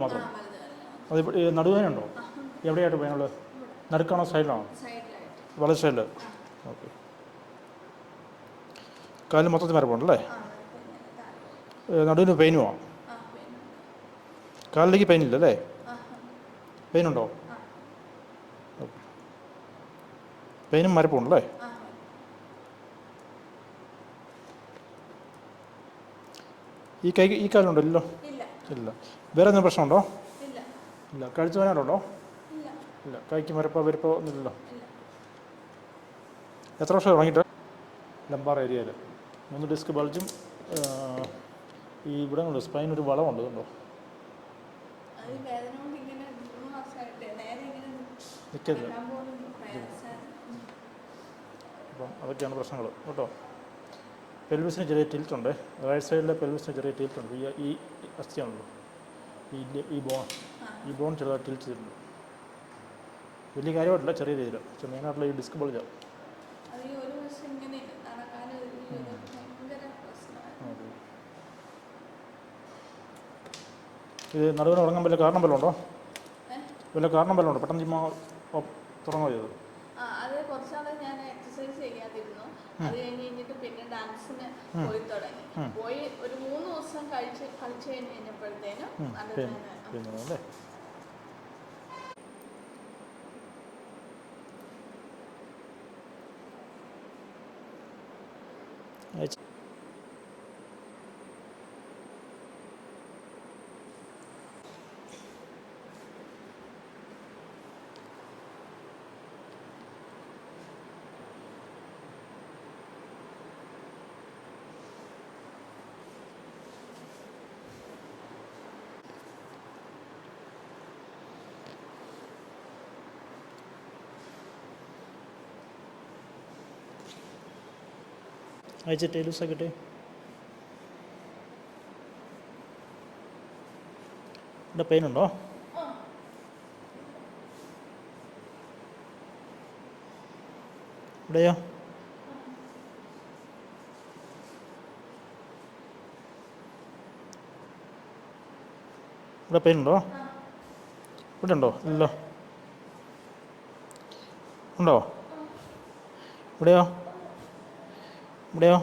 മാത്രം. അത് നടുവേനുണ്ടോ? എവിടെയായിട്ട് വേനുള്ളത് നടുക്കാണോ സൈഡിലാണോ? വളരെ സൈഡിൽ ഓക്കെ. കാലിൽ മൊത്തത്തിൽ മരപ്പുണ്ടല്ലേ നടുവിന് പെയിനുമോ. കാലിലേക്ക് ആ, ഓക്കെ പെയിനും മരപ്പുണ്ടല്ലേ ഈ കൈ ഈ കാലുണ്ടോ ഇല്ലല്ലോ ഇല്ല. വേറെ എന്തെങ്കിലും പ്രശ്നമുണ്ടോ? ഇല്ല. ഇല്ല. കഴുത്ത് വേനാറുണ്ടോ ഇല്ല. കൈക്ക് മരപ്പോ വരപ്പോ ഒന്നുമില്ലല്ലോ. എത്ര വർഷം തുടങ്ങിയിട്ട്? ലംബാർ ഏരിയയിൽ മൂന്ന് ഡിസ്ക് ബൾജും ഈ ഇവിടെ ഉണ്ട്. സ്പൈൻ ഒരു വളമുണ്ട് കണ്ടോ? പ്രയാസമാണ്. അപ്പം അതൊക്കെയാണ് പ്രശ്നങ്ങൾ. കേട്ടോ. പെൽവിസിന് ചെറിയ ടിൽറ്റ് ഉണ്ട്. റൈറ്റ് സൈഡിലെ പെൽവിസിന് ചെറിയ ടിൽറ്റ് ഉണ്ട്. ഈ ഈ അസ്ഥിയാണല്ലോ. ഈ ഈ ബോൺ. ഈ ബോൺ ചെറുതായി ടിൽറ്റ് ചെയ്തിട്ടുണ്ട്. വലിയ കാര്യമായിട്ടില്ല ചെറിയ രീതിയിൽ പക്ഷെ മെയിനായിട്ടുള്ള ഈ ഡിസ്ക് പൊളിച്ചാൽ ഇത് നടുവിന് ഉറങ്ങാൻ വല്ല കാരണം വല്ലതും ഉണ്ടോ? വല്ല കാരണം വല്ലതും ഉണ്ടോ? പെട്ടെന്ന് ചുമ്മാ തുടങ്ങുക ചെയ്തത് ആ അത് കുറച്ചാളെ ഞാൻ എക്സസൈസ് ചെയ്യാതിരുന്നു. അത് കഴിഞ്ഞ് കഴിഞ്ഞിട്ട് പിന്നെ ഡാൻസിന് പോയി തുടങ്ങി. പോയി ഒരു മൂന്ന് ദിവസം കഴിച്ച് കളിച്ച് കഴിഞ്ഞ് കഴിഞ്ഞപ്പോഴത്തേനും അത് തന്നെ. അല്ലേ? അയച്ച് അയച്ചിട്ട് ലൂസാക്കിട്ടെ ഇവിടെ ആ. ഇവിടെയോ? ഇവിടെ പെയിൻ ഉണ്ടോ? ഇവിടെ ഉണ്ടോ? ഇല്ലല്ലോ ഉണ്ടോ? ഇവിടെയോ? ഇവിടെയോ